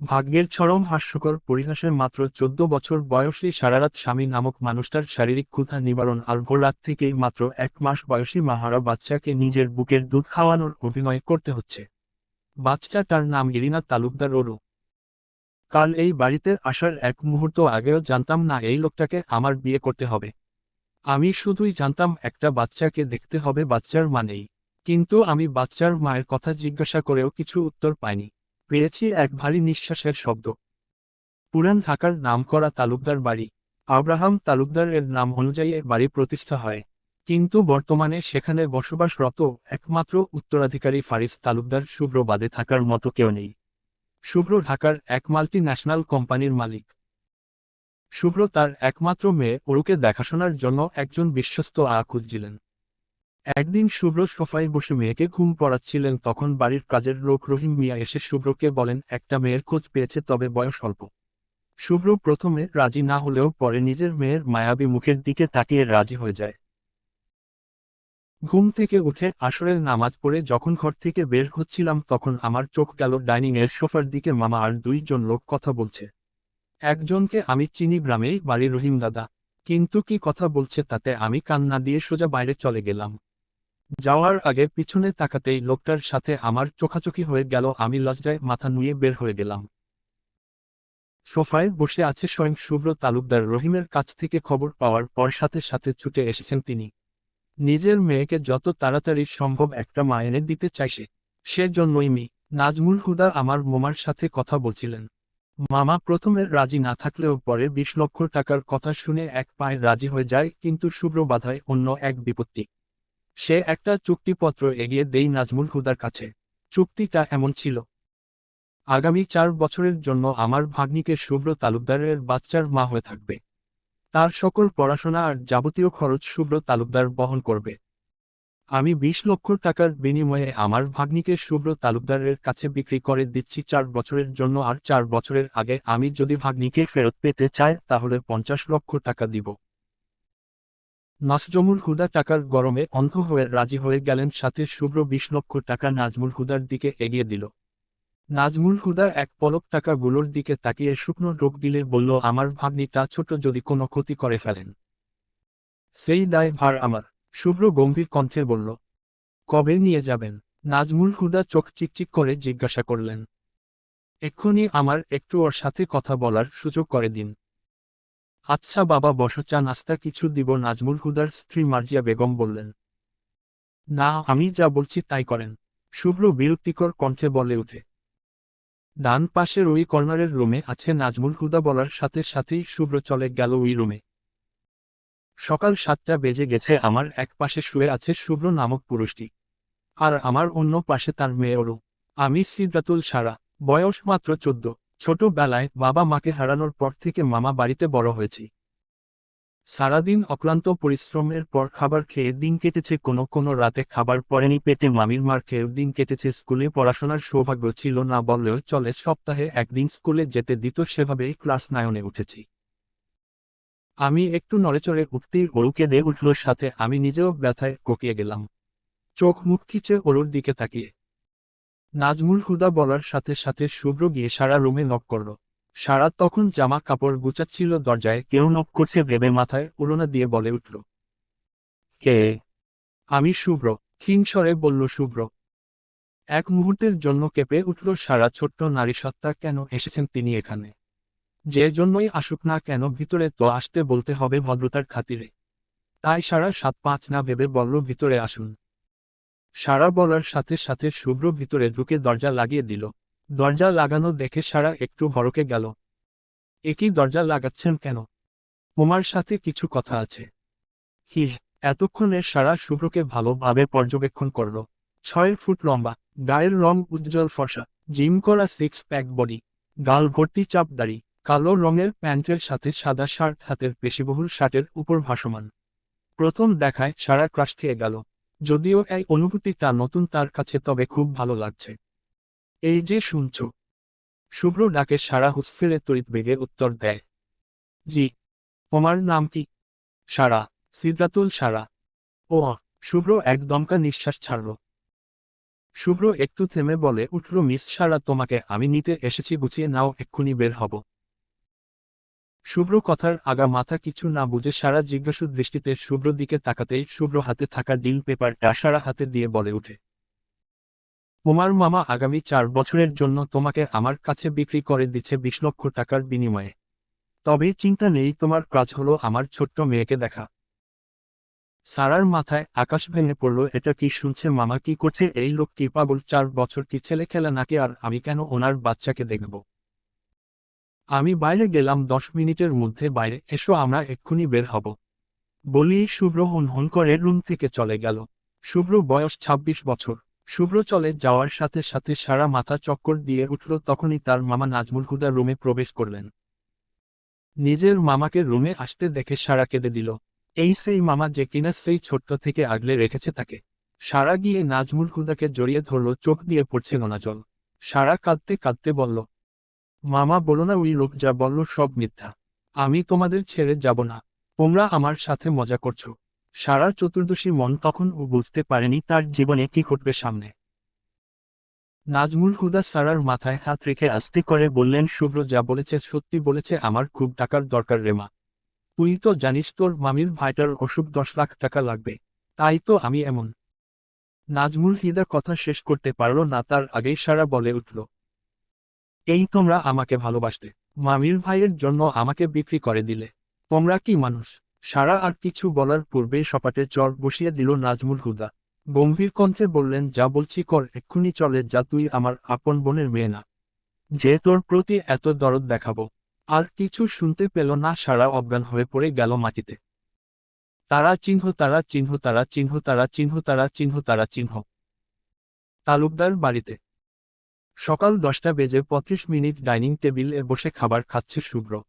ভাগ্যের চরম হাস্যকর পরিহাসের মাত্র চোদ্দ বছর বয়সী সারারাত স্বামী নামক মানুষটার শারীরিক ক্ষুধা নিবারণ আর ভোর রাত থেকেই মাত্র এক মাস বয়সী মাহারা বাচ্চাকে নিজের বুকের দুধ খাওয়ানোর অভিনয় করতে হচ্ছে। বাচ্চা তার নাম ইরিনা তালুকদার ওরু। কাল এই বাড়িতে আসার এক মুহূর্ত আগেও জানতাম না এই লোকটাকে আমার বিয়ে করতে হবে। আমি শুধুই জানতাম একটা বাচ্চাকে দেখতে হবে বাচ্চার মানেই। কিন্তু আমি বাচ্চার মায়ের কথা জিজ্ঞাসা করেও কিছু উত্তর পাইনি। পেয়েছি এক ভারী নিঃশ্বাসের শব্দ। পুরান ঢাকার নামকরা তালুকদার বাড়ি। আব্রাহাম তালুকদার এর নাম অনুযায়ী বাড়ি প্রতিষ্ঠা হয়। কিন্তু বর্তমানে সেখানে বসবাসরত একমাত্র উত্তরাধিকারী ফারিস তালুকদার শুভ্র বাদে থাকার মতো কেউ নেই। শুভ্র ঢাকার এক মাল্টি ন্যাশনাল কোম্পানির মালিক। শুভ্র তার একমাত্র মেয়ে অরুকে দেখাশোনার জন্য একজন বিশ্বস্ত আ খুঁজছিলেন একদিন শুভ্র সোফায় বসে মেয়েকে ঘুম পড়াচ্ছিলেন, তখন বাড়ির কাজের লোক রহিম মিয়া এসে শুভ্রকে বলেন, একটা মেয়ের খোঁজ পেয়েছে, তবে বয়স অল্প। শুভ্র প্রথমে রাজি না হলেও পরে নিজের মেয়ের মায়াবী মুখের দিকে তাকিয়ে রাজি হয়ে যায়। ঘুম থেকে উঠে আসরের নামাজ পড়ে যখন ঘর থেকে বের হচ্ছিলাম, তখন আমার চোখ গেল ডাইনিং এর সোফার দিকে, মামা আর দুইজন লোক কথা বলছে। একজনকে আমি চিনি গ্রামেই, বাড়ি রহিম দাদা। কিন্তু কি কথা বলছে তাতে আমি কান্না দিয়ে সোজা বাইরে চলে গেলাম। যাওয়ার আগে পিছনে তাকাতেই লোকটার সাথে আমার চোখাচোখি হয়ে গেল, আমি লজ্জায় মাথা নুয়ে বের হয়ে গেলাম। সোফায় বসে আছে স্বয়ং শুভ্র তালুকদার। রহিমের কাছ থেকে খবর পাওয়ার পর সাথে সাথে ছুটে এসেছেন তিনি। নিজের মেয়েকে যত তাড়াতাড়ি সম্ভব একটা মা এনে দিতে চাইছে সে, সেজন্যই মি, নাজমুল হুদা আমার মোমার সাথে কথা বলছিলেন। মামা প্রথমে রাজি না থাকলেও পরে বিশ লক্ষ টাকার কথা শুনে এক পায়ে রাজি হয়ে যায়, কিন্তু শুভ্র বাধায় অন্য এক বিপত্তি। সে একটা চুক্তিপত্র এগিয়ে দেই নাজমুল হুদার কাছে। চুক্তিটা এমন ছিল। আগামী চার বছরের জন্য আমার ভাগ্নিকে শুভ্র তালুকদারের বাচ্চার মা হয়ে থাকবে। তার সকল পড়াশোনা আর যাবতীয় খরচ শুভ্র তালুকদার বহন করবে। আমি বিশ লক্ষ টাকার বিনিময়ে আমার ভাগ্নিকে শুভ্র তালুকদারের কাছে বিক্রি করে দিচ্ছি চার বছরের জন্য আর চার বছরের আগে আমি যদি ভাগ্নিকে ফেরত পেতে চাই তাহলে পঞ্চাশ লক্ষ টাকা দিব। নাসজমুল হুদা টাকার গরমে অন্ধ হয়ে রাজি হয়ে গেলেন সাথে শুভ্র বিশ লক্ষ টাকা নাজমুল হুদার দিকে এগিয়ে দিল। নাজমুল হুদা এক পলক টাকাগুলোর দিকে তাকিয়ে শুকনো রোগ দিলে বলল, আমার ভাগ্নিটা ছোট, যদি কোনো ক্ষতি করে ফেলেন। সেই দায় ভার আমার। শুভ্র গম্ভীর কণ্ঠে বলল, কবে নিয়ে যাবেন? নাজমুল হুদা চোখ চিকচিক করে জিজ্ঞাসা করলেন, এক্ষুনি আমার একটু ওর সাথে কথা বলার সুযোগ করে দিন। আচ্ছা বাবা বসো চা নাস্তা কিছু দিব, নাজমুল হুদার স্ত্রী মার্জিয়া বেগম বললেন। না, আমি যা বলছি তাই করেন। শুভ্র বিরক্তিকর কণ্ঠে বলে উঠে। ডান পাশের ওই কর্নারের রুমে আছে নাজমুল হুদা বলার সাথে সাথেই শুভ্র চলে গেল ওই রুমে। সকাল সাতটা বেজে গেছে, আমার এক পাশে শুয়ে আছে শুভ্র নামক পুরুষটি। আর আমার অন্য পাশে তার মেয়ে অরু আমি সিদ্রাতুল সারা, বয়স মাত্র চোদ্দ। ছোটবেলায় বাবা মাকে হারানোর পর থেকে মামা বাড়িতে বড় হয়েছি। সারাদিন অক্লান্ত পরিশ্রমের পর খাবার খেয়ে দিন কেটেছে, কোনো কোনো রাতে খাবার পরেনি পেটে, মামির মার খেয়েও দিন কেটেছে, স্কুলে পড়াশোনার সৌভাগ্য ছিল না বললেও চলে, সপ্তাহে একদিন স্কুলে যেতে দিত, সেভাবেই ক্লাস নায়নে উঠেছি। আমি একটু নড়েচড়ে উঠতেই অরু কেঁদে উঠল সাথে, আমি নিজেও ব্যথায় কোকিয়ে গেলাম। চোখ মুখ খিচে অরুর দিকে তাকিয়ে। নাজমুল হুদা বলার সাথে সাথে শুভ্র গিয়ে সারা রুমে নক করল। সারা তখন জামা কাপড় গুচাচ্ছিল দরজায় কেউ নক করছে ভেবে মাথায় উড়োনা দিয়ে বলে উঠল কে? আমি শুভ্র ক্ষীণস্বরে বলল শুভ্র। এক মুহূর্তের জন্য কেঁপে উঠল সারা ছোট্ট নারী সত্তা কেন এসেছেন তিনি এখানে? যে জন্যই আসুক না কেন ভিতরে তো আসতে বলতে হবে ভদ্রতার খাতিরে। তাই সারা সাত পাঁচ না ভেবে বলল ভিতরে আসুন। সারা বলার সাথে সাথে শুভ্র ভিতরে ঢুকে দরজা লাগিয়ে দিল। দরজা লাগানো দেখে সারা একটু ভরকে গেল। একই দরজা লাগাচ্ছেন কেন? তোমার সাথে কিছু কথা আছে। হি এতক্ষণে সারা শুভ্রকে ভালোভাবে পর্যবেক্ষণ করল। ছয় ফুট লম্বা, গায়ের রং উজ্জ্বল ফর্সা, জিম করা সিক্স প্যাক বডি গাল ভর্তি চাপ দাড়ি কালো রঙের প্যান্টের সাথে সাদা শার্ট, হাতের পেশিবহুল শার্টের উপর ভাসমান। প্রথম দেখায় সারা ক্রাশ খেয়ে গেল। যদিও এই অনুভূতিটা নতুন তার কাছে তবে খুব ভালো লাগছে। এই যে শুনছ, শুভ্র ডাকে সারা হুসফিরে তড়িৎ বেগে উত্তর দেয়। জি, তোমার নাম কি? সারা, সিদ্রাতুল সারা। ও, শুভ্র এক দমকা নিঃশ্বাস ছাড়ল। শুভ্র একটু থেমে বলে উঠল মিস সারা, তোমাকে আমি নিতে এসেছি, গুছিয়ে নাও, এক্ষুনি বের হব। শুভ্র কথার আগা মাথা কিছু না বুঝে সারা জিজ্ঞাসু দৃষ্টিতে শুভ্র দিকে তাকাতেই শুভ্র হাতে থাকা ডিল পেপারটা সারা হাতে দিয়ে বলে উঠে, তোমার মামা আগামী চার বছরের জন্য তোমাকে আমার কাছে বিক্রি করে দিচ্ছে বিশ লক্ষ টাকার বিনিময়ে। তবে চিন্তা নেই, তোমার কাজ হলো আমার ছোট্ট মেয়েকে দেখা। সারার মাথায় আকাশ ভেঙে পড়ল, এটা কি শুনছে মামা কি করছে? এই লোক কি পাগল? চার বছর কি ছেলে খেলা নাকি আর আমি কেন ওনার বাচ্চাকে দেখব? আমি বাইরে গেলাম, দশ মিনিটের মধ্যে বাইরে। এসো, আমরা এক্ষুনি বের হব। বলিই শুভ্র হন হন করে রুম থেকে চলে গেল। শুভ্র বয়স ২৬ বছর। শুভ্র চলে যাওয়ার সাথে সাথে সারা মাথা চক্কর দিয়ে উঠল, তখনই তার মামা নাজমুল হুদা রুমে প্রবেশ করলেন। নিজের মামাকে রুমে আসতে দেখে সারা কেঁদে দিল। এই সেই মামা যে কিনা সেই ছোট্ট থেকে আগলে রেখেছে তাকে। সারা গিয়ে নাজমুল হুদাকে জড়িয়ে ধরল, চোখ দিয়ে পড়ছে জল সারা কাঁদতে কাঁদতে বলল মামা বলো না ওই লোক যা বলল সব মিথ্যা। আমি তোমাদের ছেড়ে যাব না। তোমরা আমার সাথে মজা করছ। সারা চতুর্দশী মন তখন ও বুঝতে পারেনি তার জীবনে কি ঘটবে সামনে। নাজমুল হুদা সারার মাথায় হাত রেখে আস্তে করে বললেন, শুভ্র যা বলেছে সত্যি বলেছে, আমার খুব টাকার দরকার রেমা তুই তো জানিস তোর মামির ভাইটার অসুখ দশ লাখ টাকা লাগবে। তাই তো আমি এমন। নাজমুল হিদা কথা শেষ করতে পারল না, তার আগেই সারা বলে উঠল এই তোমরা আমাকে ভালোবাসতে। মামির ভাইয়ের জন্য আমাকে বিক্রি করে দিলে। তোমরা কি মানুষ? সারা আর কিছু বলার পূর্বে সপাটে চর বসিয়ে দিল নাজমুল হুদা। গম্ভীর কণ্ঠে বললেন, যা বলছি কর, এক্ষুনি চলে যা, তুই আমার আপন বোনের মেয়ে না। যে তোর প্রতি এত দরদ দেখাবো। আর কিছু শুনতে পেল না, সারা অজ্ঞান হয়ে পড়ে গেল মাটিতে। তারা চিহ্ন তারা চিহ্ন তারা চিহ্ন তারা চিহ্ন তারা চিহ্ন তারা চিহ্ন। তালুকদার বাড়িতে সকাল দশটা বেজে পঁচিশ মিনিট ডাইনিং টেবিলে বসে খাবার খাচ্ছে শুভ্র।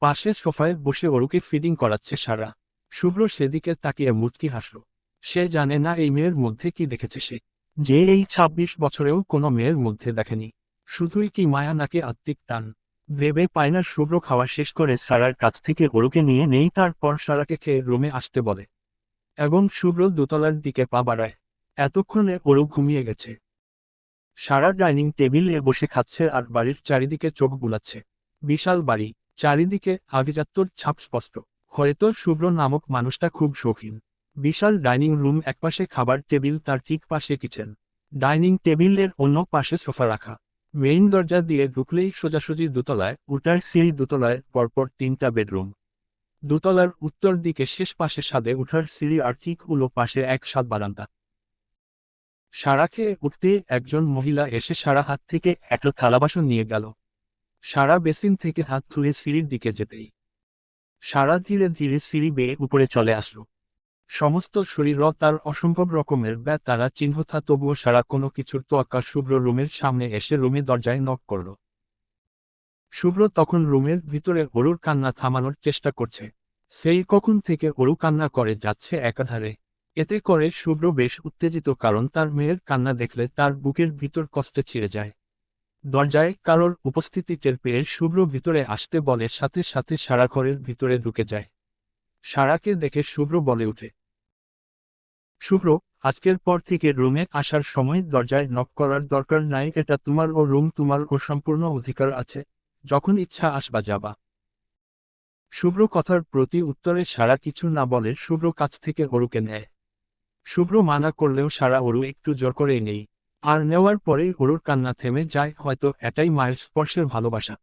পাশে সোফায় বসে ওরুকে ফিডিং করাচ্ছে সারা। শুভ্র সেদিকে তাকিয়ে মুচকি হাসল। সে জানে না এই মেয়ের মধ্যে কি দেখেছে সে। যে এই ২৬ বছরেও কোনো মেয়ের মধ্যে দেখেনি। শুধুই কি মায়া নাকি আত্মিক টান। ভেবে পায় না শুভ্র খাওয়া শেষ করে সারার কাছ থেকে ওরুকে নিয়ে নেই, তারপর সারাকে খেয়ে রুমে আসতে বলে। এবং শুভ্র দোতলার দিকে পা বাড়ায়। এতক্ষণে ওরু ঘুমিয়ে গেছে। সারা ডাইনিং টেবিলে বসে খাচ্ছে আর বাড়ির চারিদিকে চোখ বুলাচ্ছে। বিশাল বাড়ি, চারিদিকে আভিজাত্যর ছাপ স্পষ্ট। হয়তো শুভ্র নামক মানুষটা খুব শৌখিন। বিশাল ডাইনিং রুম একপাশে খাবার টেবিল, তার ঠিক পাশে কিচেন। ডাইনিং টেবিলের অন্য পাশে সোফা রাখা। মেইন দরজা দিয়ে ঢুকলেই সোজাসুজি দোতলায় উটার সিঁড়ি দোতলায় পরপর তিনটা বেডরুম। দোতলার উত্তর দিকে শেষ পাশে সাদে উঠার সিঁড়ি আর ঠিক উলো পাশে এক সাত বারান্দা। সারা খেয়ে উঠতে একজন মহিলা এসে সারা হাত থেকে একটা থালাবাসন নিয়ে গেল। সারা বেসিন থেকে হাত ধুয়ে সিঁড়ির দিকে যেতেই সারা ধীরে ধীরে সিঁড়ি বেয়ে উপরে চলে আসলো। সমস্ত শরীর তার অসম্ভব রকমের ব্যা তারা চিহ্নতা তবুও সারা কোনো কিছুর তোয়াক্কা শুভ্র রুমের সামনে এসে রুমে দরজায় নক করল। শুভ্র তখন রুমের ভিতরে অরুর কান্না থামানোর চেষ্টা করছে। সেই কখন থেকে অরু কান্না করে যাচ্ছে একাধারে। এতে করে শুভ্র বেশ উত্তেজিত কারণ তার মেয়ের কান্না দেখলে তার বুকের ভিতর কষ্টে ছিঁড়ে যায়। দরজায় কারোর উপস্থিতি টের পেয়ে শুভ্র ভিতরে আসতে বলে সাথে সাথে সারা ঘরের ভিতরে ঢুকে যায়। সারাকে দেখে শুভ্র বলে উঠে শুভ্র, আজকের পর থেকে রুমে আসার সময় দরজায় নক করার দরকার নাই, এটা তোমার ও রুম তোমার ও সম্পূর্ণ অধিকার আছে, যখন ইচ্ছা আসবা যাবা শুভ্র কথার প্রতি উত্তরে সারা কিছু না বলে শুভ্র কাছ থেকে অরুকে নেয়। শুভ্র মানা করলেও সারা অরু একটু জোর করে নেই। আর নেওয়ার পরেই অরুর কান্না থেমে যায়, হয়তো এটাই মায়ের স্পর্শের ভালোবাসা।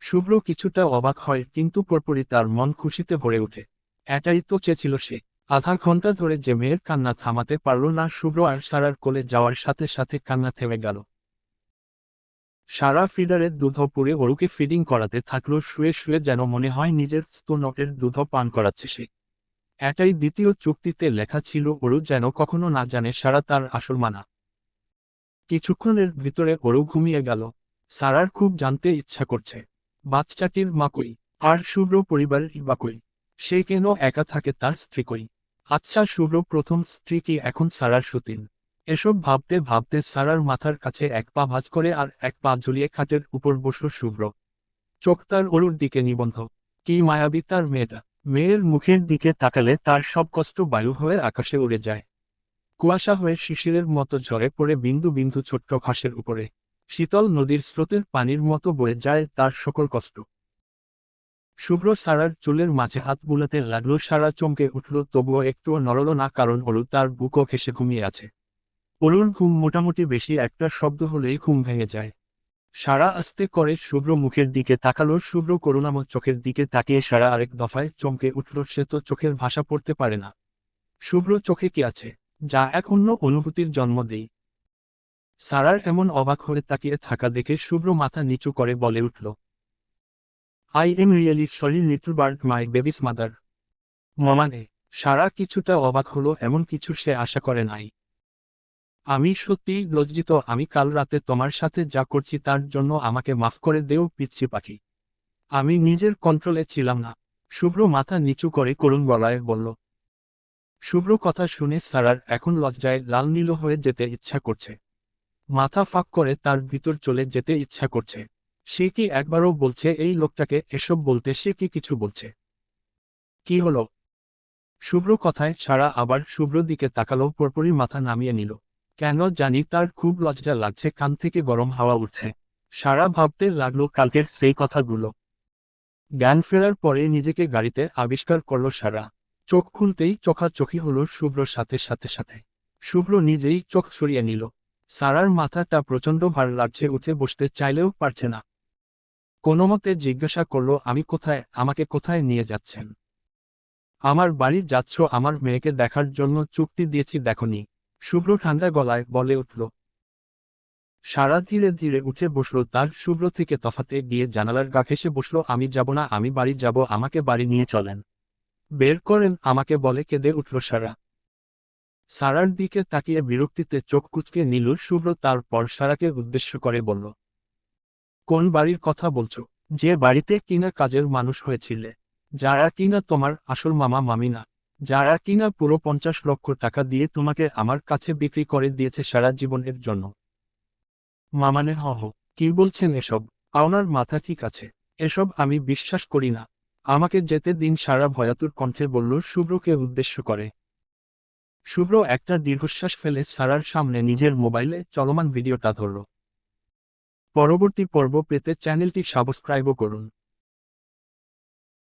শুভ্র কিছুটা অবাক হয়, কিন্তু পরপরই তার মন খুশিতে ভরে ওঠে। এটাই তো চেয়েছিল সে। আধা ঘণ্টা ধরে যে মেয়ের কান্না থামাতে পারল না, শুভ্র আর সারার কোলে যাওয়ার সাথে সাথে কান্না থেমে গেল। সারা ফিডারের দুধ পুড়ে অরুকে ফিডিং করাতে থাকল, শুয়ে শুয়ে যেন মনে হয় নিজের স্তনটের দুধ পান করাচ্ছে সে। এটাই দ্বিতীয় চুক্তিতে লেখা ছিল অরু যেন কখনো না জানে সারা তার আসল মানা। কিছুক্ষণের ভিতরে অরু ঘুমিয়ে গেল। সারার খুব জানতে ইচ্ছা করছে। বাচ্চাটির মাকই, আর শুভ্র পরিবারের বাকই, সে কেন একা থাকে তার স্ত্রীকই? আচ্ছা শুভ্র প্রথম স্ত্রী কি এখন সারার সতীন? এসব ভাবতে ভাবতে সারার মাথার কাছে এক পা ভাজ করে আর এক পা ঝুলিয়ে খাটের উপর বসল শুভ্র। চোখ তার অরুর দিকে নিবন্ধ। কি মায়াবী তার মেয়েটা। মেয়ের মুখের দিকে তাকালে তার সব কষ্ট বায়ু হয়ে আকাশে উড়ে যায়। কুয়াশা হয়ে শিশিরের মতো ঝরে পড়ে বিন্দু বিন্দু ছোট্ট ঘাসের উপরে। শীতল নদীর স্রোতের পানির মতো বয়ে যায় তার সকল কষ্ট। শুভ্র সারার চুলের মাঝে হাত বুলাতে লাগল সারা চমকে উঠল, তবুও একটুও নড়ল না, কারণ অরু তার বুকও ঘেসে ঘুমিয়ে আছে। অরুর ঘুম মোটামুটি বেশি একটা শব্দ হলেই ঘুম ভেঙে যায়। সারা আস্তে করে শুভ্র মুখের দিকে তাকালো, শুভ্র করুণাময় চোখের দিকে তাকিয়ে সারা আরেক দফায় চমকে উঠল, সে তো চোখের ভাষা পড়তে পারে না। শুভ্র চোখে কি আছে? যা অন্য অনুভূতির জন্ম দেই। সারার এমন অবাক হয়ে তাকিয়ে থাকা দেখে শুভ্র মাথা নিচু করে বলে উঠল I am really sorry little bird my babies mother মমানে সারা কিছুটা অবাক হলো, এমন কিছু সে আশা করে নাই। আমি সত্যিই লজ্জিত, আমি কাল রাতে তোমার সাথে যা করছি তার জন্য আমাকে মাফ করে দেও পিচ্ছি পাখি। আমি নিজের কন্ট্রোলে ছিলাম না। শুভ্র মাথা নিচু করে করুণ গলায় বলল, শুভ্র কথা শুনে সারার এখন লজ্জায় লাল নীল হয়ে যেতে ইচ্ছা করছে। মাথা ফাঁক করে তার ভিতর চলে যেতে ইচ্ছা করছে। সে কি একবারও বলছে, এই লোকটাকে এসব বলতে সে কি কিছু বলছে? কি হলো? শুভ্র কথায় সারা আবার শুভ্র দিকে তাকালো, পরপরই মাথা নামিয়ে নিল। কেন জানি তার খুব লজ্জা লাগছে, কান থেকে গরম হাওয়া উঠছে। সারা ভাবতে লাগল কালকের সেই কথাগুলো। জ্ঞান ফেরার পরে নিজেকে গাড়িতে আবিষ্কার করল সারা। চোখ খুলতেই চোখাচোখি হলো শুভ্রর সাথে সাথে সাথে। শুভ্র নিজেই চোখ সরিয়ে নিল। সারার মাথাটা প্রচণ্ড ভার লাগছে, উঠে বসতে চাইলেও পারছে না। কোনো মতে জিজ্ঞাসা করল, আমি কোথায়, আমাকে কোথায় নিয়ে যাচ্ছেন? আমার বাড়ি যাচ্ছ, আমার মেয়েকে দেখার জন্য চুক্তি দিয়েছি, দেখনি। শুভ্র ঠান্ডা গলায় বলে উঠল। সারা ধীরে ধীরে উঠে বসল তার শুভ্র থেকে তফাতে গিয়ে জানালার গা ঘেসে বসল, আমি যাব না, আমি বাড়ি যাব, আমাকে বাড়ি নিয়ে চলেন। বের করেন, আমাকে বলে কেঁদে উঠল সারা। সারার দিকে তাকিয়ে বিরক্তিতে চোখ কুচকে নিল শুভ্র, তারপর সারাকে উদ্দেশ্য করে বলল, কোন বাড়ির কথা বলছো? যে বাড়িতে কিনা কাজের মানুষ হয়েছিলে, যারা কিনা তোমার আসল মামা মামি না যারা কিনা পুরো পঞ্চাশ লক্ষ টাকা দিয়ে তোমাকে আমার কাছে বিক্রি করে দিয়েছে সারা জীবনের জন্য। মামানে হ হ, কি বলছেন এসব? আওনার মাথা ঠিক আছে। এসব আমি বিশ্বাস করি না। আমাকে যেতে দিন সারা ভয়াতুর কণ্ঠে বলল শুভ্রকে উদ্দেশ্য করে। শুভ্র একটা দীর্ঘশ্বাস ফেলে সারার সামনে নিজের মোবাইলে চলমান ভিডিওটা ধরল। পরবর্তী পর্ব পেতে চ্যানেলটি সাবস্ক্রাইবও করুন।